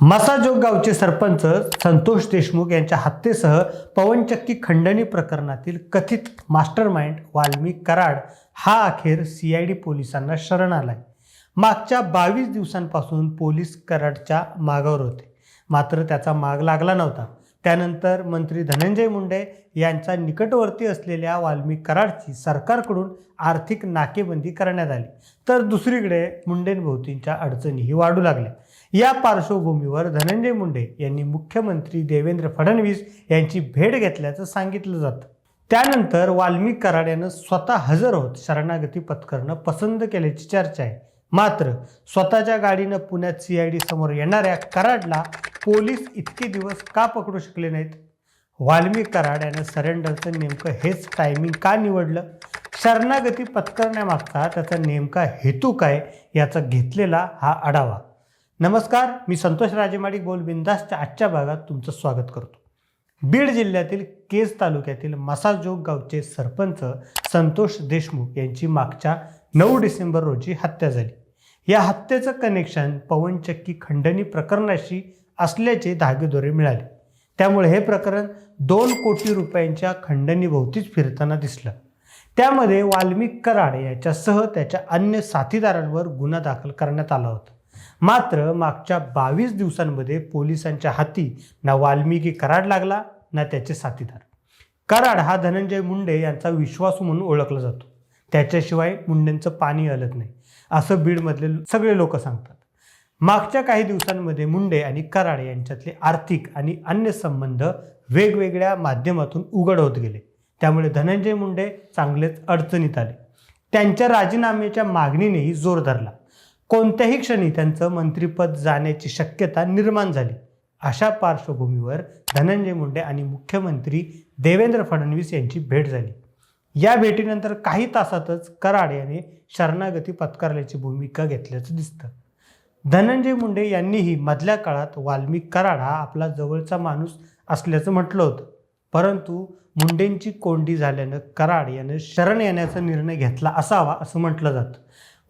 मसाजोग गावचे सरपंच संतोष देशमुख यांच्या हत्येसह पवनचक्की खंडणी प्रकरणातील कथित मास्टरमाइंड वाल्मी कराड हा अखेर सी आय डी पोलिसांना शरण आलाय. मागच्या बावीस दिवसांपासून पोलीस कराडच्या मागावर होते. मात्र त्याचा माग लागला नव्हता. त्यानंतर मंत्री धनंजय मुंडे यांच्या निकटवर्ती असलेल्या वाल्मिक कराडची सरकारकडून आर्थिक नाकेबंदी करण्यात आली. तर दुसरीकडे मुंडेंभोवतींच्या अडचणीही वाढू लागल्या. या पार्श्वभूमीवर धनंजय मुंडे यांनी मुख्यमंत्री देवेंद्र फडणवीस यांची भेट घेतल्याचं सांगितलं जातं. त्यानंतर वाल्मिक कराड यानं स्वतः हजर होत शरणागती पत्करणं पसंत केल्याची चर्चा आहे. मात्र स्वतःच्या गाडीनं पुण्यात सी आय डी समोर येणाऱ्या कराडला पोलीस इतके दिवस का पकडू शकले नाहीत? वाल्मिक कराड यानं सरेंडरचं नेमकं हेच टायमिंग का निवडलं? शरणागती पत्करण्यामागचा त्याचा नेमका हेतू काय याचा घेतलेला हा आढावा. नमस्कार मी संतोष राजेमाडी गोलबिंदासच्या आजच्या भागात तुमचं स्वागत करतो. बीड जिल्ह्यातील केज तालुक्यातील मसाजोग गावचे सरपंच संतोष देशमुख यांची मागच्या नऊ डिसेंबर रोजी हत्या झाली. या हत्येचं कनेक्शन पवनचक्की खंडणी प्रकरणाशी असल्याचे धागेदोरे मिळाले. त्यामुळे हे प्रकरण दोन कोटी रुपयांच्या खंडणीभोवतीच फिरताना दिसलं. त्यामध्ये वाल्मिक कराड याच्यासह त्याच्या अन्य साथीदारांवर गुन्हा दाखल करण्यात आला होता. मात्र मागच्या बावीस दिवसांमध्ये पोलिसांच्या हाती ना वाल्मिकी कराड लागला ना त्याचे साथीदार. कराड हा धनंजय मुंडे यांचा विश्वासू म्हणून ओळखला जातो. त्याच्याशिवाय मुंड्यांचं पाणी हलत नाही. असं बीडमधले सगळे लोक सांगतात. मागच्या काही दिवसांमध्ये मुंडे आणि कराड यांच्यातले आर्थिक आणि अन्य संबंध वेगवेगळ्या माध्यमातून उघड होत गेले. त्यामुळे धनंजय मुंडे चांगलेच अडचणीत आले. त्यांच्या राजीनाम्याच्या मागणीनेही जोर धरला. कोणत्याही क्षणी त्यांचं मंत्रिपद जाण्याची शक्यता निर्माण झाली. अशा पार्श्वभूमीवर धनंजय मुंडे आणि मुख्यमंत्री देवेंद्र फडणवीस यांची भेट झाली. या भेटीनंतर काही तासातच कराड याने शरणागती पत्करल्याची भूमिका घेतल्याचं दिसतं. धनंजय मुंडे यांनीही मधल्या काळात वाल्मिक कराड हा आपला जवळचा माणूस असल्याचं म्हटलं होतं. परंतु मुंडेंची कोंडी झाल्यानं कराड यानं शरण येण्याचा निर्णय घेतला असावा असं म्हटलं जातं.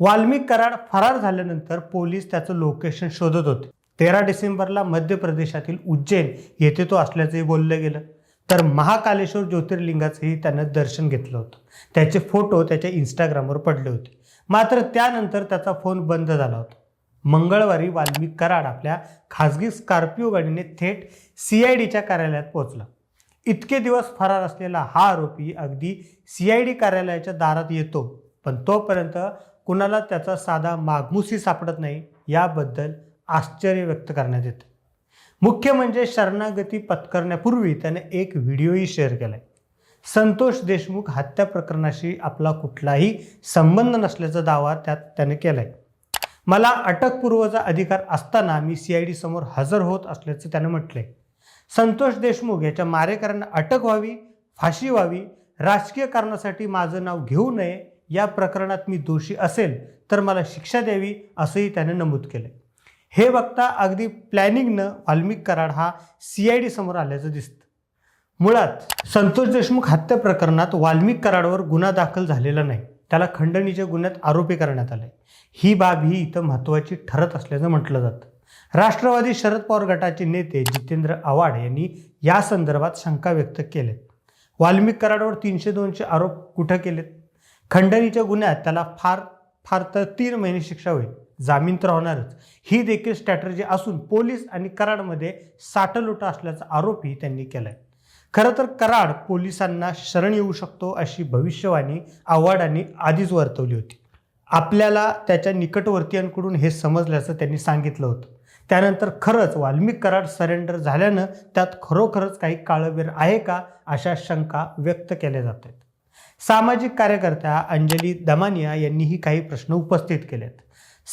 वाल्मिक कराड फरार झाल्यानंतर पोलीस त्याचं लोकेशन शोधत होते. तेरा डिसेंबरला मध्य प्रदेशातील उज्जैन येथे तो असल्याचंही बोललं गेलं. तर महाकालेश्वर ज्योतिर्लिंगाचंही त्यानं दर्शन घेतलं होतं. त्याचे फोटो त्याच्या इंस्टाग्रामवर पडले होते. मात्र त्यानंतर त्याचा फोन बंद झाला होता. मंगळवारी वाल्मिक कराड आपल्या खाजगी स्कॉर्पिओ गाडीने थेट सी आय डीच्या कार्यालयात पोहोचला. इतके दिवस फरार असलेला हा आरोपी अगदी सी आय डी कार्यालयाच्या दारात येतो पण तोपर्यंत कुणाला त्याचा साधा मागमुसी सापडत नाही याबद्दल आश्चर्य व्यक्त करण्यात येतं. मुख्य म्हणजे शरणागती पत्करण्यापूर्वी त्याने एक व्हिडिओही शेअर केला आहे संतोष देशमुख हत्या प्रकरणाशी आपला कुठलाही संबंध नसल्याचा दावा त्यात त्याने केला आहे मला अटकपूर्वचा अधिकार असताना मी सी आय डी समोर हजर होत असल्याचं त्यानं म्हटलंय. संतोष देशमुख याच्या मारेकऱ्यांना अटक व्हावी फाशी व्हावी राजकीय कारणासाठी माझं नाव घेऊ नये या प्रकरणात मी दोषी असेल तर मला शिक्षा द्यावी असंही त्याने नमूद केलं हे बघता अगदी प्लॅनिंगनं वाल्मिक कराड हा सी आय डी समोर आल्याचं दिसतं. मुळात संतोष देशमुख हत्या प्रकरणात वाल्मिक कराडवर गुन्हा दाखल झालेला नाही. त्याला खंडणीच्या गुन्ह्यात आरोपी करण्यात आले ही बाब ही इथं महत्त्वाची ठरत असल्याचं म्हटलं जातं. राष्ट्रवादी शरद पवार गटाचे नेते जितेंद्र आव्हाड यांनी या संदर्भात शंका व्यक्त केलेत वाल्मिक कराडवर तीनशे दोनशे आरोप कुठं केलेत? खंडणीच्या गुन्ह्यात त्याला फार फार तर तीन महिने शिक्षा होईल. जामीन तर होणारच. ही देखील स्ट्रॅटर्जी असून पोलीस आणि कराडमध्ये साठलोटा असल्याचा आरोपही त्यांनी केला आहे खरं तर कराड पोलिसांना शरण येऊ शकतो अशी भविष्यवाणी आव्हाडांनी आधीच वर्तवली होती. आपल्याला त्याच्या निकटवर्तीयांकडून हे समजल्याचं त्यांनी सांगितलं होतं. त्यानंतर खरंच वाल्मिक कराड सरेंडर झाल्यानं त्यात खरोखरच काही काळवीर आहे का अशा शंका व्यक्त केल्या जात आहेत. सामाजिक कार्यकर्त्या अंजली दमानिया यांनीही काही प्रश्न उपस्थित केलेत.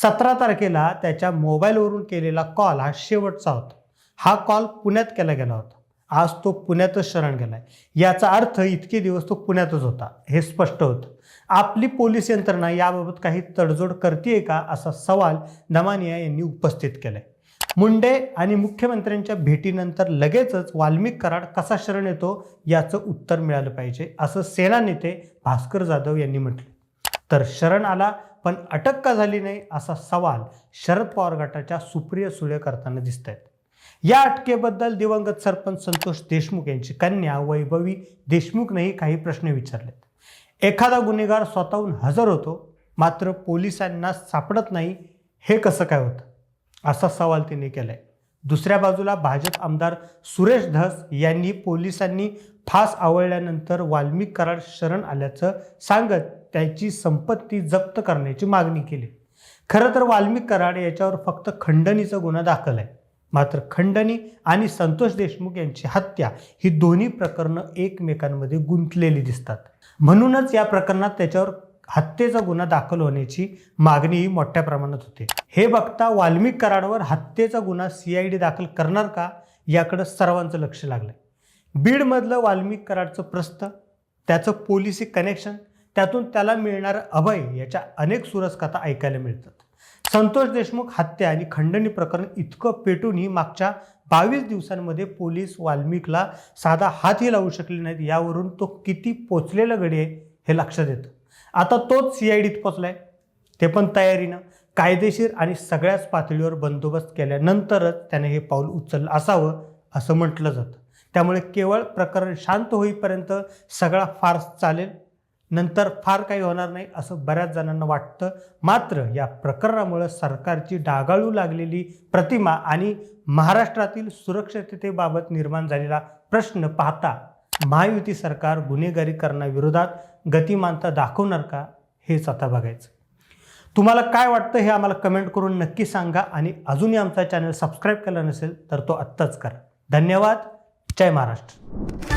सतरा तारखेला त्याच्या मोबाईलवरून केलेला कॉल हा शेवटचा होता. हा कॉल पुण्यात केला गेला होता. आज तो पुण्यातच शरण गेलाय. याचा अर्थ इतके दिवस तो पुण्यातच होता. हे स्पष्ट होतं. आपली पोलीस यंत्रणा याबाबत काही तडजोड करते का असा सवाल दमानिया यांनी उपस्थित केलाय. मुंडे आणि मुख्यमंत्र्यांच्या भेटीनंतर लगेचच वाल्मिक कराड कसा शरण येतो याचं उत्तर मिळालं पाहिजे असं सेना नेते भास्कर जाधव यांनी म्हटलं. तर शरण आला पण अटक का झाली नाही असा सवाल शरद पवार गटाच्या सुप्रिया सुळे करताना दिसत आहेत या अटकेबद्दल दिवंगत सरपंच संतोष देशमुख यांची कन्या वैभवी देशमुखनेही काही प्रश्न विचारलेत. एखादा गुन्हेगार स्वतःहून हजर होतो मात्र पोलिसांना सापडत नाही हे कसं काय होतं? असा सवाल तिने केलाय. दुसऱ्या बाजूला भाजप आमदार सुरेश धस यांनी पोलिसांनी फास आवळल्यानंतर वाल्मिक करार शरण आल्याचं सांगत त्याची संपत्ती जप्त करण्याची मागणी केली. खरं तर वाल्मिक कराड याच्यावर फक्त खंडणीचा गुन्हा दाखल आहे. मात्र खंडणी आणि संतोष देशमुख यांची हत्या ही दोन्ही प्रकरणं एकमेकांमध्ये गुंतलेली दिसतात. म्हणूनच या प्रकरणात त्याच्यावर हत्येचा गुन्हा दाखल होण्याची मागणीही मोठ्या प्रमाणात होते. हे बघता वाल्मिक कराडवर हत्येचा गुन्हा सीआयडी दाखल करणार का याकडं सर्वांचं लक्ष लागलं बीडमधलं वाल्मिक कराडचं प्रस्थ त्याचं पोलिसी कनेक्शन त्यातून त्याला मिळणारं अभय याच्या अनेक सुरसकथा ऐकायला मिळतात. संतोष देशमुख हत्या आणि खंडणी प्रकरण इतकं पेटूनही मागच्या बावीस दिवसांमध्ये पोलीस वाल्मिकला साधा हातही लावू शकले नाहीत. यावरून तो किती पोचलेला गडी आहे हे लक्षात येतं. आता तोच सी आय डीत पोचला आहे ते पण तयारीनं. कायदेशीर आणि सगळ्याच पातळीवर बंदोबस्त केल्यानंतरच त्याने हे पाऊल उचललं असावं असं म्हटलं जातं. त्यामुळे केवळ प्रकरण शांत होईपर्यंत सगळा फार्स चालेल. नंतर फार काही होणार नाही असं बऱ्याच जणांना वाटतं. मात्र या प्रकरणामुळं सरकारची डागाळू लागलेली प्रतिमा आणि महाराष्ट्रातील सुरक्षिततेबाबत निर्माण झालेला प्रश्न पाहता महायुती सरकार गुन्हेगारीकरणाविरोधात गतिमानता दाखवणार का हेच आता बघायचं. तुम्हाला काय वाटतं हे आम्हाला कमेंट करून नक्की सांगा आणि अजूनही आमचा चॅनल सबस्क्राईब केला नसेल तर तो आत्ताच करा. धन्यवाद. जय महाराष्ट्र.